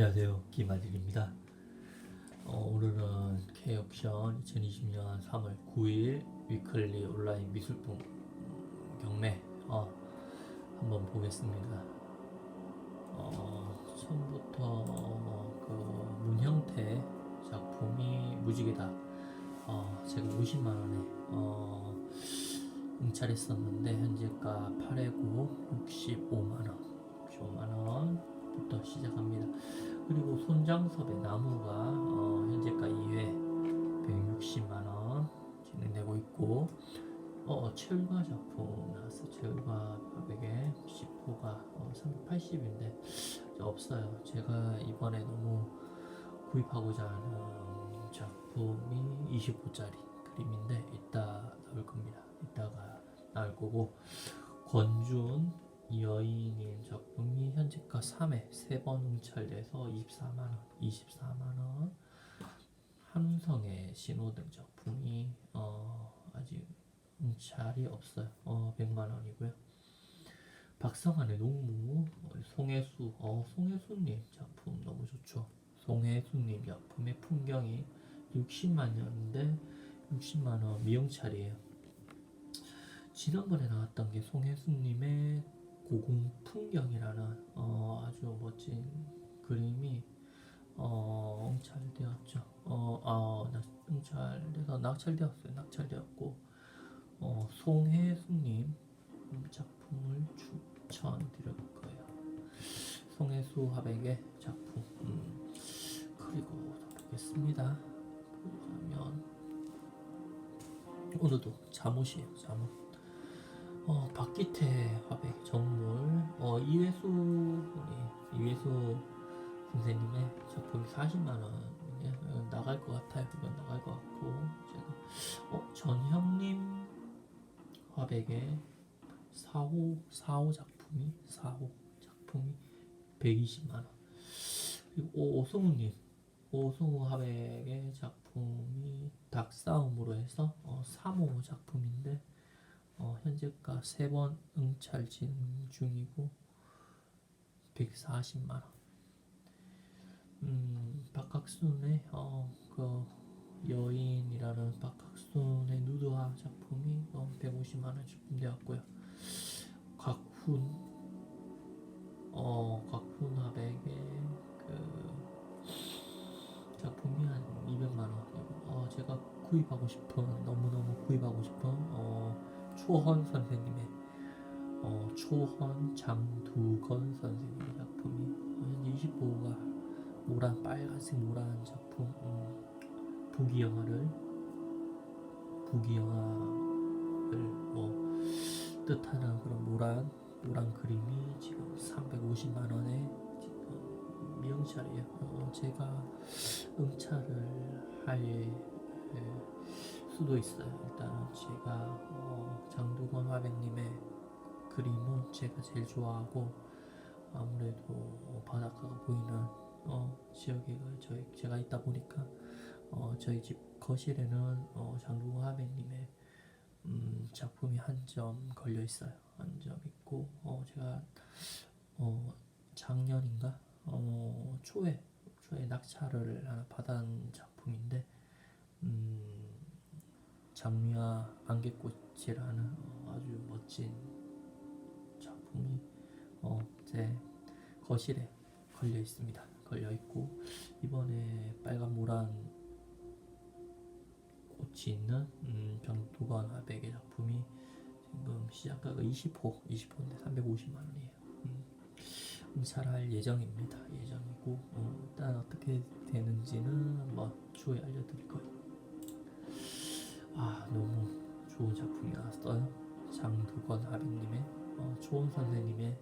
안녕하세요. 김아들입니다. 어, 오늘은 K옥션 2020년 3월 9일 위클리 온라인 미술품 경매 어, 한번 보겠습니다. 어, 처음부터 그 문형태 작품이 무지개다. 어, 제가 50만 원에 어, 응찰했었는데 현재가 8회고 65만 원, 65만 원 부터 시작합니다. 그리고 손장섭의 나무가 어, 현재가 2회 160만 원 진행되고 있고 어, 철과 작품 나왔어 철과 벽에 10호가 어, 380인데 없어요. 제가 이번에 너무 구입하고자 하는 작품이 25짜리 그림인데 이따 나올 겁니다. 이따가 나올 거고 권준 여인인 작품이 현재가 3회 3번 응찰돼서 24만원 24만원. 한성의 신호등 작품이 어, 아직 응찰이 없어요. 어, 100만원이고요. 박성환의 농무 어, 송혜수 어, 송혜수님 작품 너무 좋죠. 송혜수님 작품의 풍경이 60만원인데 60만원 미용찰이에요. 지난번에 나왔던 게 송혜수님의 고궁 풍경이라는 어, 아주 멋진 그림이 어, 응찰되었죠. 어, 아, 나- 응찰돼서 낙찰되었어요. 낙찰되었고 어, 송혜수님 작품을 추천드릴 거예요. 송혜수 화백의 작품. 음, 그리고 보겠습니다. 보자면 오늘도 잠옷이에요. 잠옷. 어, 박기태 화백 정물. 어, 이회수 분이 이회수 선생님의 작품이 40만 원이네 어, 나갈 것 같아요. 이건 나갈 것 같고. 제가 어, 전형님 화백의 4호 4호 작품이 4호 작품이 120만 원. 그리고 오, 오승우님. 오승우 화백의 작품이 닭싸움으로 해서 어, 3호 작품인데 어, 현재가 세 번 응찰 진행 중이고 140만 원. 음, 박학순의 어, 그 여인이라는 박학순의 누드화 작품이 어, 150만 원 출품되었고요. 곽훈 어, 곽훈 화백의 그 작품이 한 200만 원. 어, 제가 구입하고 싶은 너무너무 구입하고 싶은 어, 초헌 선생님의 어, 초헌 장두건 선생님의 작품이 어, 현재 25호가 모란 빨간색 모란 작품 음, 부기 영화를 부기 영화를 뭐 뜻하는 그런 모란 모란 그림이 지금 350만 원에 지금 미용찰이에요. 어, 제가 응찰을 할 예, 수도 있어요. 일단은 제가 어, 장두건 화백님의 그림은 제가 제일 좋아하고 아무래도 어, 바닷가가 보이는 어, 지역에 저희 제가 있다 보니까 어, 저희 집 거실에는 어, 장두건 화백님의 음, 작품이 한 점 걸려 있어요. 한 점 있고 어, 제가 어, 작년인가 어, 초에 초에 낙찰을 하나 받은 작품인데 음, 장미와 안개꽃이라는 어, 아주 멋진 작품이 어, 제 거실에 걸려 있습니다. 걸려 있고 이번에 빨간 모란 꽃이 있는 음, 병두건 화백의 작품이 지금 시작가가 20호, 20호인데 350만 원이에요. 음, 응찰할 예정입니다. 예정이고 어, 일단 어떻게 되는지는 뭐 추후에 알려드릴 거예요. 어, 초원 선생님의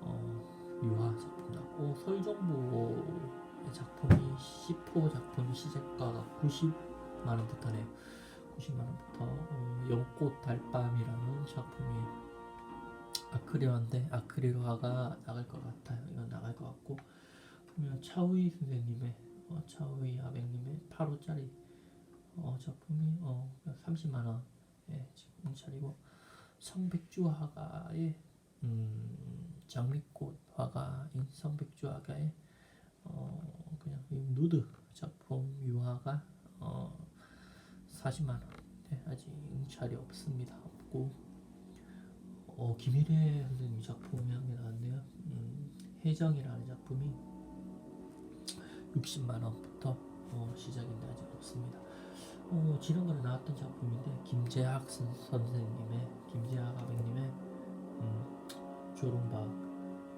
어, 유화 작품 나왔고 설정보의 작품이 10호 작품이 시작가가 90만 원부터네요. 90만 원부터 어, 연꽃 달밤이라는 작품이 아크릴화인데 아크릴화가 나갈 것 같아요. 이건 나갈 것 같고 그러면 차우이 선생님의 어, 차우이 아백님의 8호짜리 어, 작품이 어, 30만 원 예, 지금 차리고 성백주 화가의 음, 장미꽃 화가인 성백주 화가의 어 그냥 이 누드 작품 유화가 어 40만 원. 네, 아직 응찰이 없습니다. 없고 어 김일혜 선생님 작품이 한 개 나왔네요. 음, 해정이라는 작품이 60만 원부터 어, 시작인데 아직 없습니다. 어, 지난번에 나왔던 작품인데 김재학 선, 선생님의 김재학 아버님의 음, 조롱박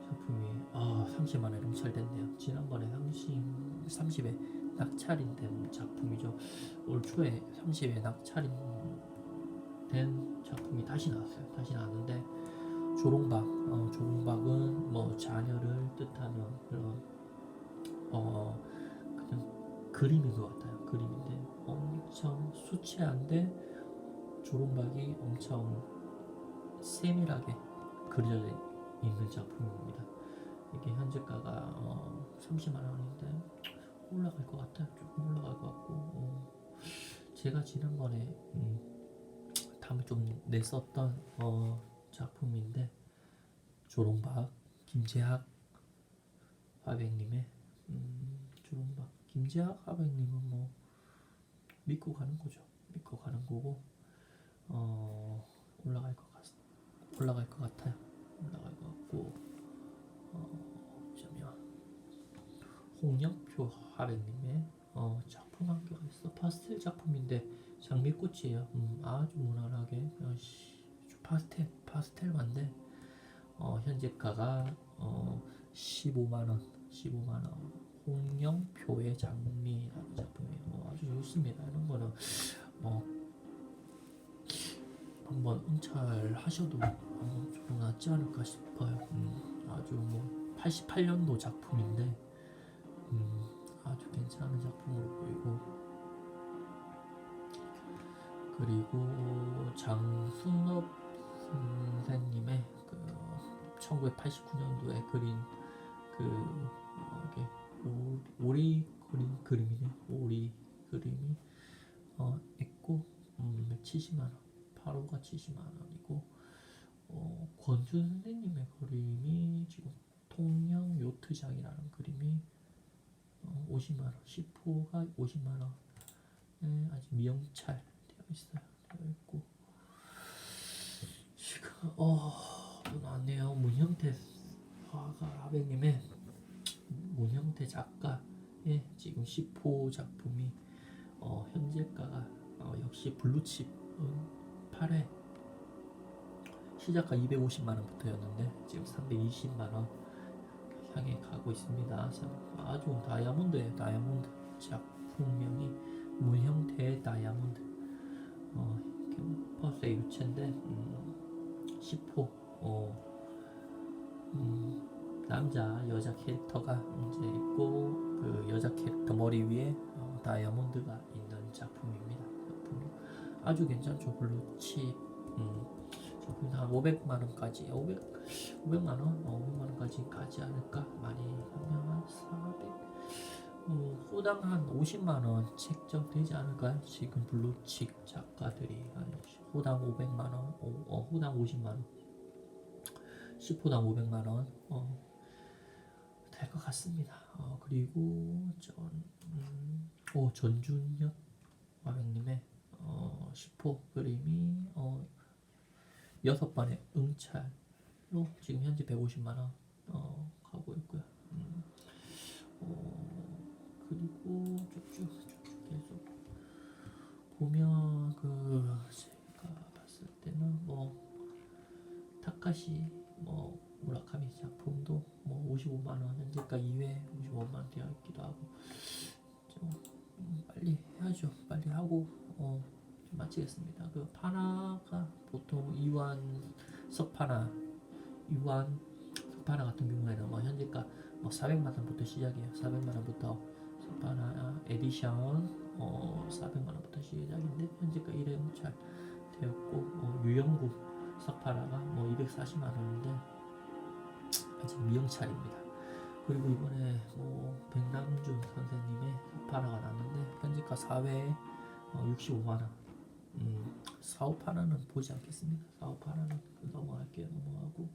작품이 아 30만 원 응찰됐네요. 지난번에 30 30에 낙찰인된 작품이죠. 올 초에 30에 낙찰인 된 작품이 다시 나왔어요. 다시 나왔는데 조롱박, 어, 조롱박은 뭐 자녀를 뜻하는 그런 어 그냥 그림인 것 같아요. 그림인데 엄청 수채한데 조롱박이 엄청 세밀하게 그려져 있는 작품입니다. 이게 현재가가 어, 30만 원인데 올라갈 것 같아요. 조금 올라갈 것 같고 어, 제가 지난번에 음, 다음에 좀 냈었던 어, 작품인데 조롱박 김재학 화백님의 음, 조롱박 김재학 화백님은 뭐 믿고 가는 거죠. 믿고 가는 거고 어, 올라갈 것 같, 올라갈 것 같아요. 올라갈 것 같고 어, 잠시만 홍영표 화백님의 어, 작품 한 개가 있어 파스텔 작품인데 장미꽃이에요. 음, 아주 무난하게 그냥 시- 파스텔 파스텔만데 어, 현재가가 어, 15만 원, 15만 원. 홍영표의 장미라는 작품이에요. 어, 아주 좋습니다. 이런 거는 뭐 한번 응찰하셔도 한번 좀 낫지 않을까 싶어요. 음, 아주 뭐 88년도 작품인데 음, 아주 괜찮은 작품으로 보이고 그리고 장순업 선생님의 그 1989년도에 그린 그 오- 오리 그린 그림이네. 오리 그림이 어, 있고 음, 70만 원. 8호가 70만 원이고 어, 권수 선생님의 그림이 지금 통영 요트장이라는 그림이 어, 50만 원. 10호가 50만 원. 네, 아직 미영찰 되어 있어요. 되어 있고. 지금 어또 나왔네요. 문형태 화가 아베님의 문형태 작가의 지금 10호 작품이 어, 현재가가 어, 역시 블루칩은 8회 시작가 250만 원부터였는데 지금 320만 원 향해 가고 있습니다. 참 아주 다이아몬드예요. 다이아몬드 작품명이 문형태의 다이아몬드. 어, 캠퍼스의 유체인데 음, 10호 어, 음, 남자 여자 캐릭터가 이제 있고 그 여자 캐릭터 머리 위에 어, 다이아몬드가 있는 작품입니다. 작품이 아주 괜찮죠. 블루칩 음, 작품 한 500만 원까지 500 500만 원, 어, 500만 원까지 가지 않을까 많이 하면 한 400. 어, 호당 한 50만 원 책정 되지 않을까요? 지금 블루칩 작가들이 한 호당 500만 원, 어, 어, 호당 50만 원, 10호당 500만 원, 어, 같습니다. 어, 그리고 전, 음, 오 전준엽 화백님의 어, 10호 그림이 어, 여섯 번의 응찰로 지금 현재 150만 원 어, 가고 있고요. 음, 어, 그리고 쭉쭉 쭉쭉 계속 보면 그 제가 봤을 때는 뭐 타카시 뭐 무라카미 작품도 뭐 55만 원 하고 좀 음, 빨리 해야죠. 빨리 하고 어, 좀 마치겠습니다. 그 파나가 보통 이완 석파나 이완 석파나 같은 경우에는 뭐 현재가 뭐 400만 원부터 시작이에요. 400만 원부터 석파나 에디션 어 400만 원부터 시작인데 현재가 1회 응찰 되었고 어, 유영구 석파나가 뭐 240만 원인데 아직 미영찰입니다. 그리고 이번에 뭐 백남준 선생님의 석파나가 나왔는데 현재가 4회에 어, 65만 원. 음, 사업 하나는 보지 않겠습니다. 사업 하나는 넘어갈게요. 넘어가고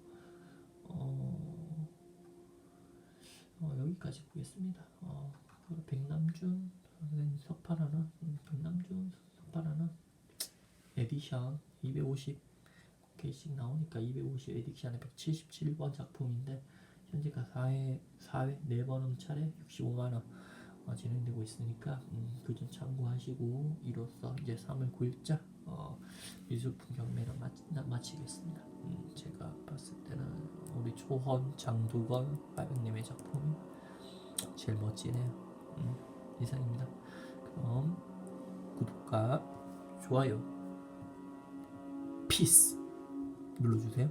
어, 어, 여기까지 보겠습니다. 어, 백남준 선생님 하나, 음, 백남준 하나, 에디션 250 개씩 나오니까 250 에디션의 177번 작품인데 현재가 4회 4회 4번 음차례 65만 원 어, 진행되고 있으니까 음, 그점 참고하시고 이로써 이제 3월 9일자 어, 미술품 경매를 마, 나- 마치 겠습니다. 음, 제가 봤을 때는 우리 초헌 장두건 화백님의 작품이 제일 멋지네요. 음, 이상입니다. 그럼 구독과 좋아요, 피스 눌러주세요.